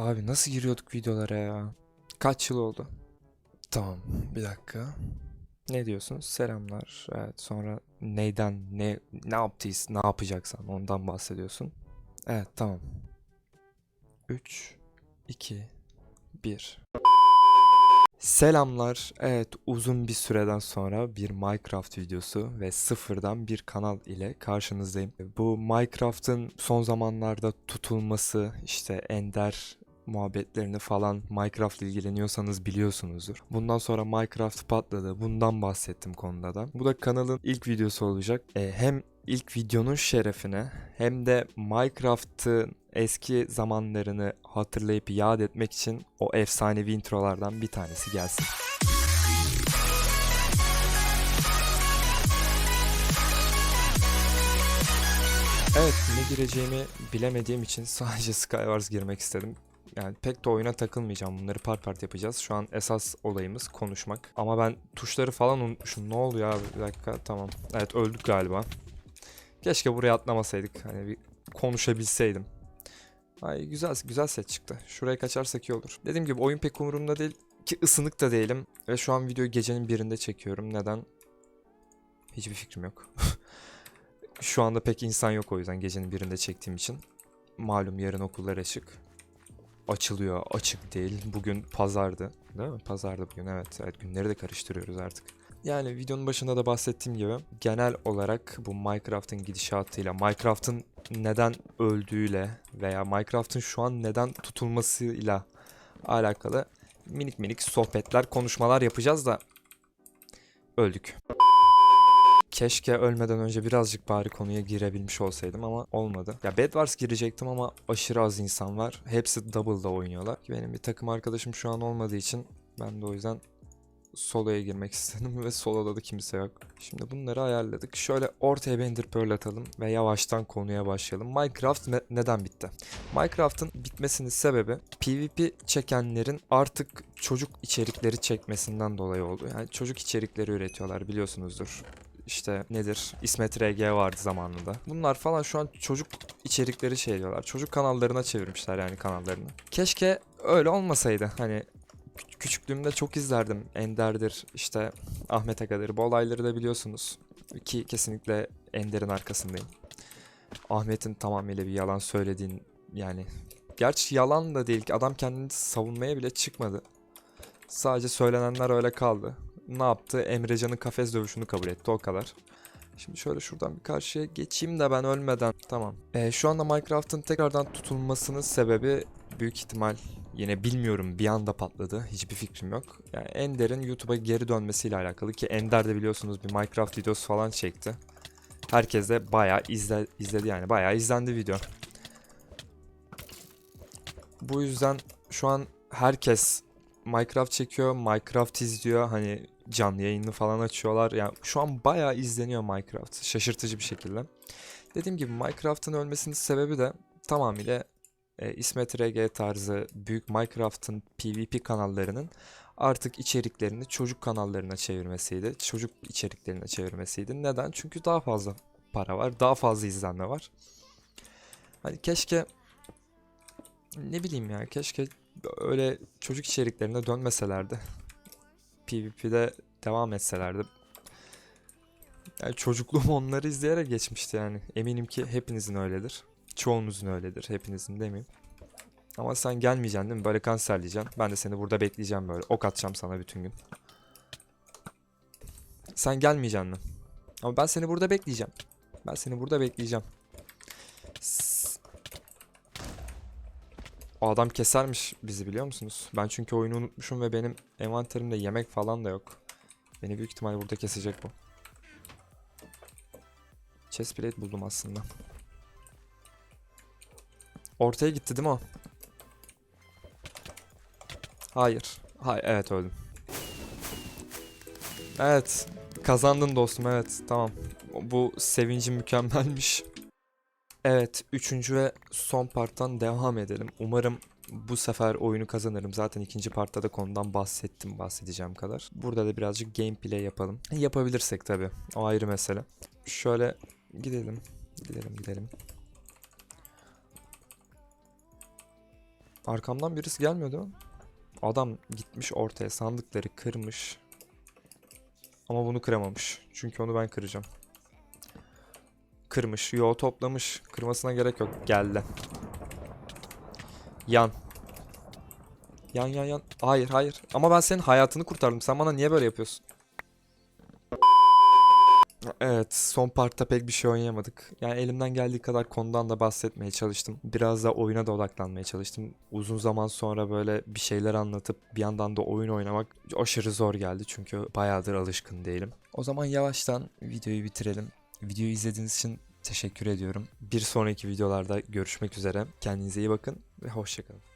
Abi nasıl giriyorduk videolara ya? Kaç yıl oldu? Tamam, bir dakika. Ne diyorsunuz? Selamlar. Evet, sonra neyden, ne ne yaptıyız, ne yapacaksan ondan bahsediyorsun. Evet, tamam. 3 2 1 Selamlar. Evet, uzun bir süreden sonra bir Minecraft videosu ve sıfırdan bir kanal ile karşınızdayım. Bu Minecraft'ın son zamanlarda tutulması, işte Ender muhabbetlerini falan Minecraft ilgileniyorsanız biliyorsunuzdur. Bundan sonra Minecraft patladı. Bundan bahsettim konuda da. Bu da kanalın ilk videosu olacak. E, hem ilk videonun şerefine hem de Minecraft'ın eski zamanlarını hatırlayıp yad etmek için o efsanevi introlardan bir tanesi gelsin. Evet ne gireceğimi bilemediğim için sadece Skywars girmek istedim. Yani pek de oyuna takılmayacağım. Bunları part part yapacağız. Şu an esas olayımız konuşmak. Ama ben tuşları falan unutmuşum. Ne oluyor abi? Bir dakika tamam. Evet öldük galiba. Keşke buraya atlamasaydık. Hani bir konuşabilseydim. Ay güzel güzel set çıktı. Şuraya kaçarsak iyi olur. Dediğim gibi oyun pek umurumda değil. Ki ısınık da değilim. Ve şu an videoyu gecenin birinde çekiyorum. Neden? Hiçbir fikrim yok. şu anda pek insan yok o yüzden gecenin birinde çektiğim için. Malum yarın okullar açık. Açılıyor, açık değil. Bugün pazardı. Değil mi? Pazardı bugün evet. Evet günleri de karıştırıyoruz artık. Yani videonun başında da bahsettiğim gibi genel olarak bu Minecraft'ın gidişatıyla, Minecraft'ın neden öldüğüyle veya Minecraft'ın şu an neden tutulmasıyla alakalı minik minik sohbetler, konuşmalar yapacağız da öldük. Keşke ölmeden önce birazcık bari konuya girebilmiş olsaydım ama olmadı. Ya Bedwars girecektim ama aşırı az insan var. Hepsi double'da oynuyorlar. Benim bir takım arkadaşım şu an olmadığı için ben de o yüzden soloya girmek istedim ve soloda da kimse yok. Şimdi bunları ayarladık. Şöyle ortaya bir ender pearl atalım ve yavaştan konuya başlayalım. Minecraft ne- neden bitti? Minecraft'ın bitmesinin sebebi PvP çekenlerin artık çocuk içerikleri çekmesinden dolayı oldu. Yani çocuk içerikleri üretiyorlar biliyorsunuzdur. İşte nedir? İsmet RG vardı zamanında. Bunlar falan şu an çocuk içerikleri şey diyorlar. Çocuk kanallarına çevirmişler yani kanallarını. Keşke öyle olmasaydı. Hani kü- küçüklüğümde çok izlerdim. Ender'dir, işte Ahmet Aga'dır. Bu olayları da biliyorsunuz. Ki kesinlikle Ender'in arkasındayım. Ahmet'in tamamıyla bir yalan söylediğin yani. Gerçi yalan da değil ki adam kendini savunmaya bile çıkmadı. Sadece söylenenler öyle kaldı. Ne yaptı? Emrecan'ın kafes dövüşünü kabul etti o kadar. Şimdi şöyle şuradan bir karşıya geçeyim de ben ölmeden. Tamam. Ee, şu anda Minecraft'ın tekrardan tutulmasının sebebi büyük ihtimal yine bilmiyorum bir anda patladı. Hiçbir fikrim yok. Yani Ender'in YouTube'a geri dönmesiyle alakalı ki Ender de biliyorsunuz bir Minecraft videosu falan çekti. Herkes de bayağı izle, izledi yani bayağı izlendi video. Bu yüzden şu an herkes Minecraft çekiyor, Minecraft izliyor. Hani canlı yayını falan açıyorlar. Yani şu an bayağı izleniyor Minecraft. Şaşırtıcı bir şekilde. Dediğim gibi Minecraft'ın ölmesinin sebebi de tamamıyla e, İsmet RG tarzı büyük Minecraft'ın PvP kanallarının artık içeriklerini çocuk kanallarına çevirmesiydi. Çocuk içeriklerine çevirmesiydi. Neden? Çünkü daha fazla para var, daha fazla izlenme var. Hani keşke ne bileyim ya keşke öyle çocuk içeriklerine dönmeselerdi. PvP'de devam etselerdi. Yani çocukluğum onları izleyerek geçmişti yani. Eminim ki hepinizin öyledir. Çoğunuzun öyledir. Hepinizin demeyeyim. Ama sen gelmeyeceksin değil mi? Böyle kanserleyeceksin. Ben de seni burada bekleyeceğim böyle. Ok atacağım sana bütün gün. Sen gelmeyeceksin? Ama ben seni burada bekleyeceğim. Ben seni burada bekleyeceğim. O adam kesermiş bizi biliyor musunuz? Ben çünkü oyunu unutmuşum ve benim envanterimde yemek falan da yok. Beni büyük ihtimal burada kesecek bu. Chest plate buldum aslında. Ortaya gitti değil mi o? Hayır. Hayır evet öldüm. Evet. Kazandın dostum evet tamam. Bu sevincim mükemmelmiş. Evet, üçüncü ve son parttan devam edelim. Umarım bu sefer oyunu kazanırım. Zaten ikinci partta da konudan bahsettim bahsedeceğim kadar. Burada da birazcık gameplay yapalım. Yapabilirsek tabii. O ayrı mesele. Şöyle gidelim. Gidelim gidelim. Arkamdan birisi gelmiyor değil mi? Adam gitmiş ortaya sandıkları kırmış. Ama bunu kıramamış. Çünkü onu ben kıracağım. Kırmış. Yo toplamış. Kırmasına gerek yok. Geldi. Yan. Yan yan yan. Hayır hayır. Ama ben senin hayatını kurtardım. Sen bana niye böyle yapıyorsun? Evet, son partta pek bir şey oynayamadık. Yani elimden geldiği kadar konudan da bahsetmeye çalıştım. Biraz da oyuna da odaklanmaya çalıştım. Uzun zaman sonra böyle bir şeyler anlatıp bir yandan da oyun oynamak aşırı zor geldi. Çünkü bayağıdır alışkın değilim. O zaman yavaştan videoyu bitirelim. Videoyu izlediğiniz için teşekkür ediyorum. Bir sonraki videolarda görüşmek üzere. Kendinize iyi bakın ve hoşçakalın.